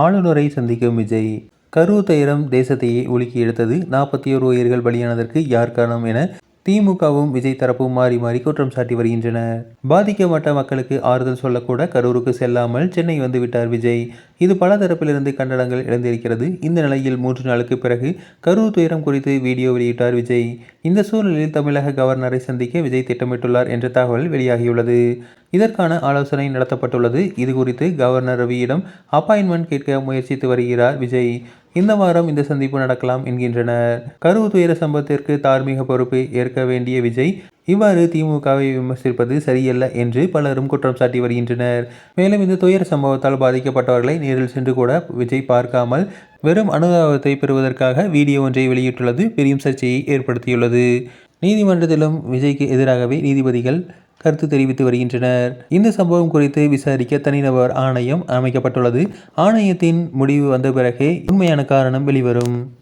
ஆளுநரை சந்திக்கும் விஜய். கரூர் துயரம் தேசத்தையே உலுக்கி எடுத்தது நாற்பத்தி ஓரு உயிர்கள் பலியானதற்கு யார் காரணம் என திமுகவும் விஜய் தரப்பும் மாறி மாறி குற்றம் சாட்டி வருகின்றனர். பாதிக்கப்பட்ட மக்களுக்கு ஆறுதல் சொல்லக்கூட கரூருக்கு செல்லாமல் சென்னை வந்து விட்டார் விஜய். இது பல தரப்பிலிருந்து கண்டனங்கள் எழுந்திருக்கிறது. இந்த நிலையில் மூன்று நாளுக்கு பிறகு கரூர் துயரம் குறித்து வீடியோ வெளியிட்டார் விஜய். இந்த சூழலில் தமிழக கவர்னரை சந்திக்க விஜய் திட்டமிட்டுள்ளார் என்ற தகவல் வெளியாகியுள்ளது. இதற்கான ஆலோசனை நடத்தப்பட்டுள்ளது. இது குறித்து கவர்னர் ரவியிடம் அப்பாயின்மெண்ட் கேட்க முயற்சித்து வருகிறார் விஜய். இந்த வாரம் இந்த சந்திப்பு நடக்கலாம் என்கின்றனர். கருவு துயர சம்பவத்திற்கு தார்மீக பொறுப்பு ஏற்க வேண்டிய விஜய் இவ்வாறு திமுகவை விமர்சிப்பது சரியல்ல என்று பலரும் குற்றம் சாட்டி வருகின்றனர். மேலும் இந்த துயர சம்பவத்தால் பாதிக்கப்பட்டவர்களை நேரில் சென்று கூட விஜய் பார்க்காமல் வெறும் அனுதாபத்தை பெறுவதற்காக வீடியோ ஒன்றை வெளியிட்டுள்ளது. பெரும் சர்ச்சையை ஏற்படுத்தியுள்ளது. நீதிமன்றத்திலும் விஜய்க்கு எதிராகவே நீதிபதிகள் கருத்து தெரிவித்து வருகின்றனர். இந்த சம்பவம் குறித்து விசாரிக்க தனிநபர் ஆணையம் அமைக்கப்பட்டுள்ளது. ஆணையத்தின் முடிவு வந்த பிறகே உண்மையான காரணம் வெளிவரும்.